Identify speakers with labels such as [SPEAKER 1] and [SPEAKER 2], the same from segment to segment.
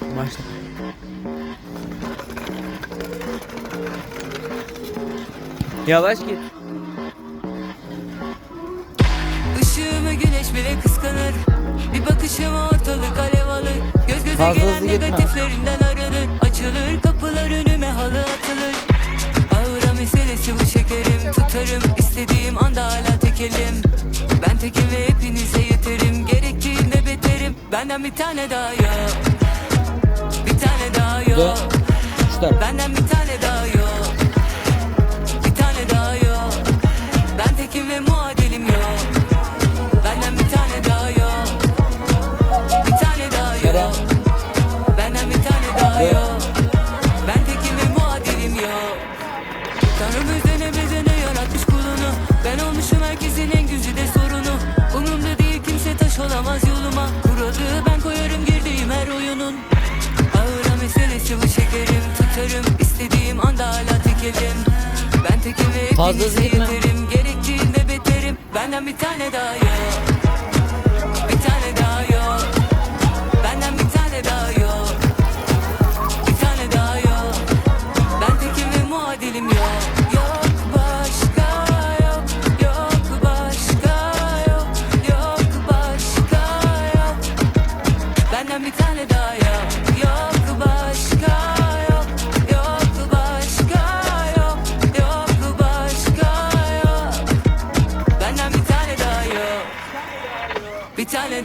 [SPEAKER 1] Başla. Yavaş git.
[SPEAKER 2] Işığımı güneş bile kıskanır. Bir bakışıma ortalık alev alır. Göz göze
[SPEAKER 1] Fazla
[SPEAKER 2] gelen
[SPEAKER 1] hızlı gitme.
[SPEAKER 2] negatiflerinden aranır Açılır kapılar önüme halı atılır. Ağıra meselesi bu şekerim. Tutarım istediğim anda hala tekelim. Ben tekim ve hepinize yeterim. Gerektiğinde beterim. Benden bir tane daha yok
[SPEAKER 1] Şu tarafa.
[SPEAKER 2] Benden bir tane daha yok. Bir tane daha yok. Ben tekim ve muadilim yok. Benden bir tane daha yok. Bir tane daha yok. Benden bir tane daha yok. Ben tekim ve muadilim yok. Tanrım özene bezene yaratmış kulunu. Ben olmuşum herkesin en güzide sorunu. Umurumda değil kimse taş olamaz yoluma Tutarım istediğim anda hala tekelim. Ben tekim ve
[SPEAKER 1] Fazla
[SPEAKER 2] yeterim Gerektiğinde beterim. Benden bir tane daha yok. Bir tane daha yok. Benden bir tane daha yok. Bir tane daha yok. Ben tekim ve muadilim yok. Bir tane daha yok. Yok başka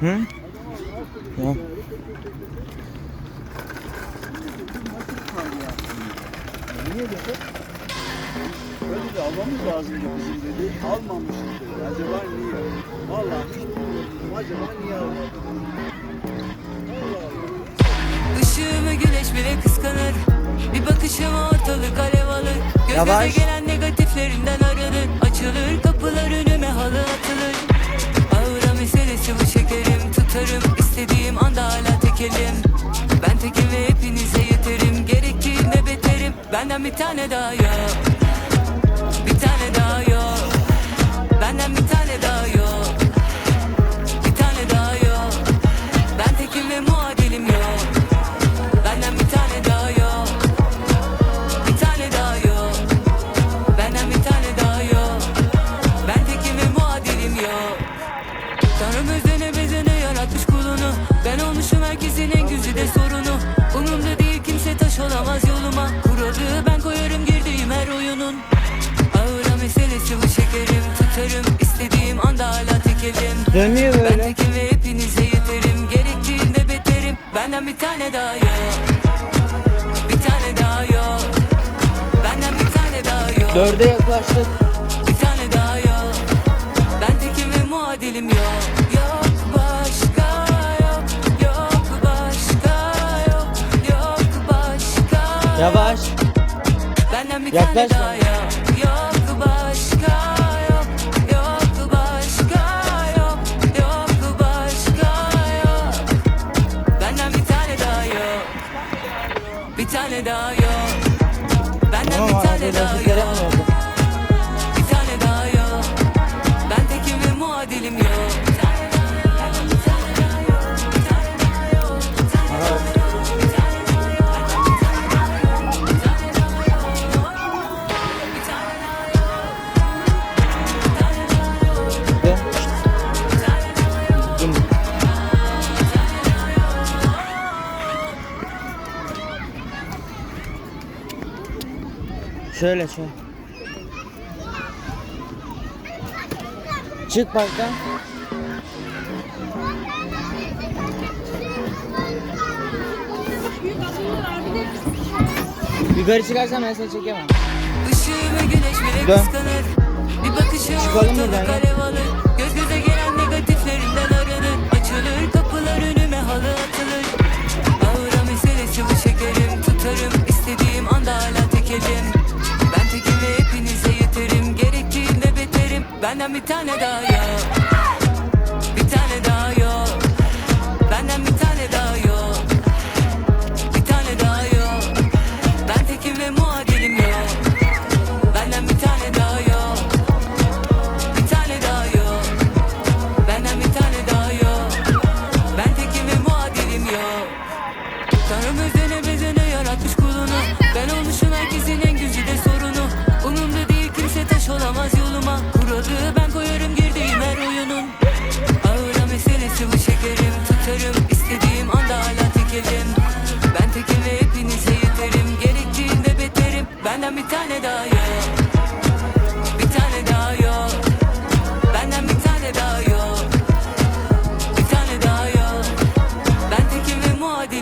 [SPEAKER 1] Hı? Tamam.
[SPEAKER 3] Niye dedi? Böyle bir almamız lazımdı bizim dedi. Almamışız dedi. Acaba niye? Vallahi hiç bilmiyorum. Acaba niye almadık?
[SPEAKER 2] Işığımı güneş bile kıskanır Bir bakışıma ortalık alev alır Göz
[SPEAKER 1] Yavaş.
[SPEAKER 2] göze gelen negatiflerinden aranır Açılır kapılar önüme halı atılır Ağıra meselesi bu Tutarım istediğim anda hala tekelim Ben tekim ve hepinize yeterim. Gerektiğinde beterim. Benden bir tane daha yok
[SPEAKER 1] Dönüyor
[SPEAKER 2] ben
[SPEAKER 1] böyle.
[SPEAKER 2] tekim ve hepinize yeterim. Gerektiğinde beterim. Benden bir tane daha yok. Bir tane daha yok. Benden bir tane daha yok.
[SPEAKER 1] Dörde yaklaştık.
[SPEAKER 2] Bir tane daha yok. Ben tekim ve muadilim yok.
[SPEAKER 1] Yavaş.
[SPEAKER 2] Benden bir
[SPEAKER 1] Yaklaş
[SPEAKER 2] tane daha Yok Hey, don't
[SPEAKER 1] forget. Şöyle şöyle. Çık parktan. Yukarı çıkarsan ben seni çekemem.
[SPEAKER 2] Işığımı güneş bile kıskanır Bir ortalık alev alır Benden bir tane daha ya Bir tane daha ya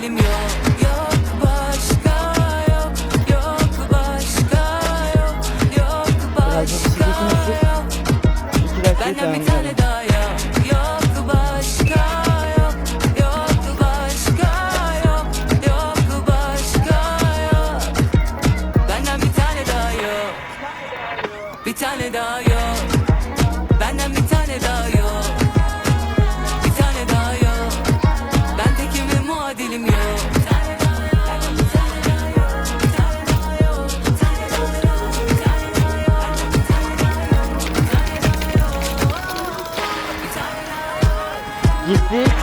[SPEAKER 2] halim yok
[SPEAKER 1] Six